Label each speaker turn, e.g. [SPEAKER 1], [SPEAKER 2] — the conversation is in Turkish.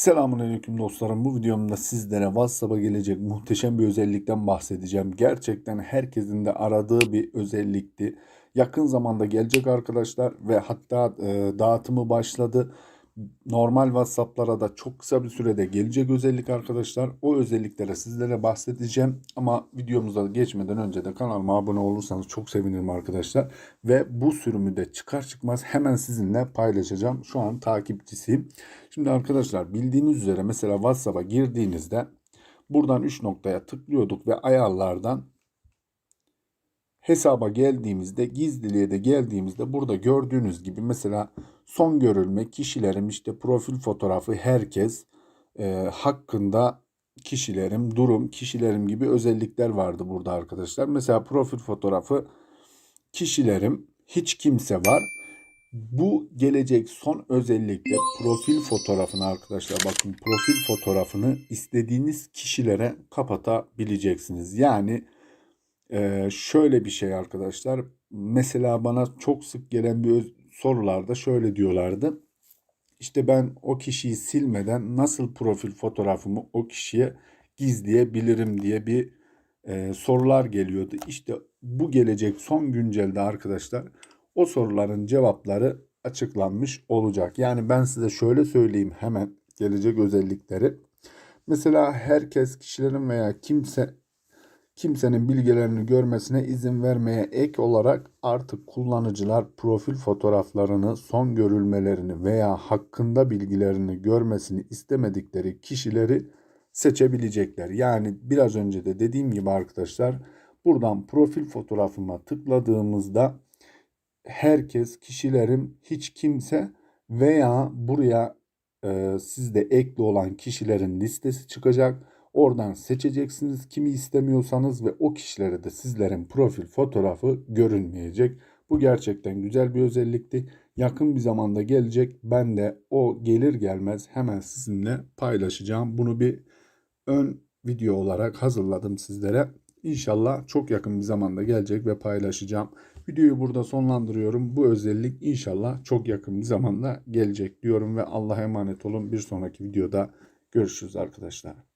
[SPEAKER 1] Selamünaleyküm dostlarım. Bu videomda sizlere WhatsApp'a gelecek muhteşem bir özellikten bahsedeceğim. Gerçekten herkesin de aradığı bir özellikti. Yakın zamanda gelecek arkadaşlar ve hatta e, dağıtımı başladı. Normal WhatsApp'lara da çok kısa bir sürede gelecek özellik arkadaşlar. O özelliklere sizlere bahsedeceğim. Ama videomuza geçmeden önce de kanalıma abone olursanız çok sevinirim arkadaşlar. Ve bu sürümü de çıkar çıkmaz hemen sizinle paylaşacağım. Şu an takipçisiyim. Şimdi arkadaşlar bildiğiniz üzere mesela WhatsApp'a girdiğinizde buradan 3 noktaya tıklıyorduk ve ayarlardan hesaba geldiğimizde gizliliğe de geldiğimizde burada gördüğünüz gibi mesela son görülme kişilerim işte profil fotoğrafı herkes e, hakkında kişilerim durum kişilerim gibi özellikler vardı burada arkadaşlar. Mesela profil fotoğrafı kişilerim hiç kimse var. Bu gelecek son özellikle profil fotoğrafını arkadaşlar bakın profil fotoğrafını istediğiniz kişilere kapatabileceksiniz. Yani ee, şöyle bir şey arkadaşlar. Mesela bana çok sık gelen bir sorularda şöyle diyorlardı. İşte ben o kişiyi silmeden nasıl profil fotoğrafımı o kişiye gizleyebilirim diye bir e, sorular geliyordu. İşte bu gelecek son güncelde arkadaşlar o soruların cevapları açıklanmış olacak. Yani ben size şöyle söyleyeyim hemen gelecek özellikleri. Mesela herkes kişilerin veya kimse kimsenin bilgilerini görmesine izin vermeye ek olarak artık kullanıcılar profil fotoğraflarını, son görülmelerini veya hakkında bilgilerini görmesini istemedikleri kişileri seçebilecekler. Yani biraz önce de dediğim gibi arkadaşlar buradan profil fotoğrafıma tıkladığımızda herkes, kişilerim, hiç kimse veya buraya e, sizde ekli olan kişilerin listesi çıkacak. Oradan seçeceksiniz kimi istemiyorsanız ve o kişilere de sizlerin profil fotoğrafı görünmeyecek. Bu gerçekten güzel bir özellikti. Yakın bir zamanda gelecek. Ben de o gelir gelmez hemen sizinle paylaşacağım. Bunu bir ön video olarak hazırladım sizlere. İnşallah çok yakın bir zamanda gelecek ve paylaşacağım. Videoyu burada sonlandırıyorum. Bu özellik inşallah çok yakın bir zamanda gelecek diyorum ve Allah'a emanet olun. Bir sonraki videoda görüşürüz arkadaşlar.